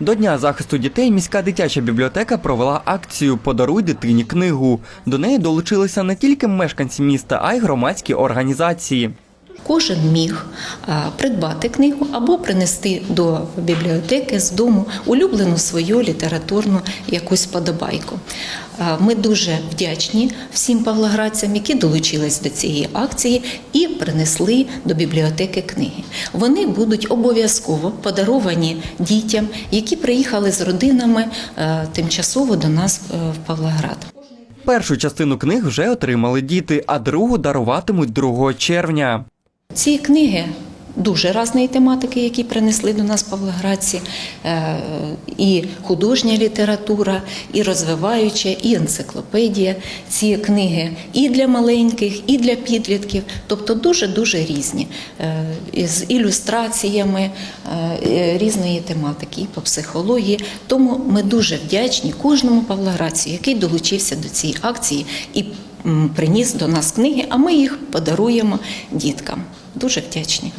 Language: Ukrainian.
До Дня захисту дітей міська дитяча бібліотека провела акцію Подаруй дитині книгу. До неї долучилися не тільки мешканці міста, а й громадські організації. Кожен міг придбати книгу або принести до бібліотеки з дому улюблену свою літературну якусь подобайку. Ми дуже вдячні всім павлоградцям, які долучились до цієї акції і принесли до бібліотеки книги. Вони будуть обов'язково подаровані дітям, які приїхали з родинами е, тимчасово до нас е, в Павлоград. Першу частину книг вже отримали діти, а другу даруватимуть 2 червня. Ці книги дуже різної тематики, які принесли до нас павлоградці, Е, і художня література, і розвиваюча, і енциклопедія. Ці книги і для маленьких, і для підлітків, тобто дуже-дуже різні, Е, з ілюстраціями е, різної тематики, і по психології. Тому ми дуже вдячні кожному павлоградцю, який долучився до цієї акції і приніс до нас книги, а ми їх подаруємо діткам. Дуже вдячні.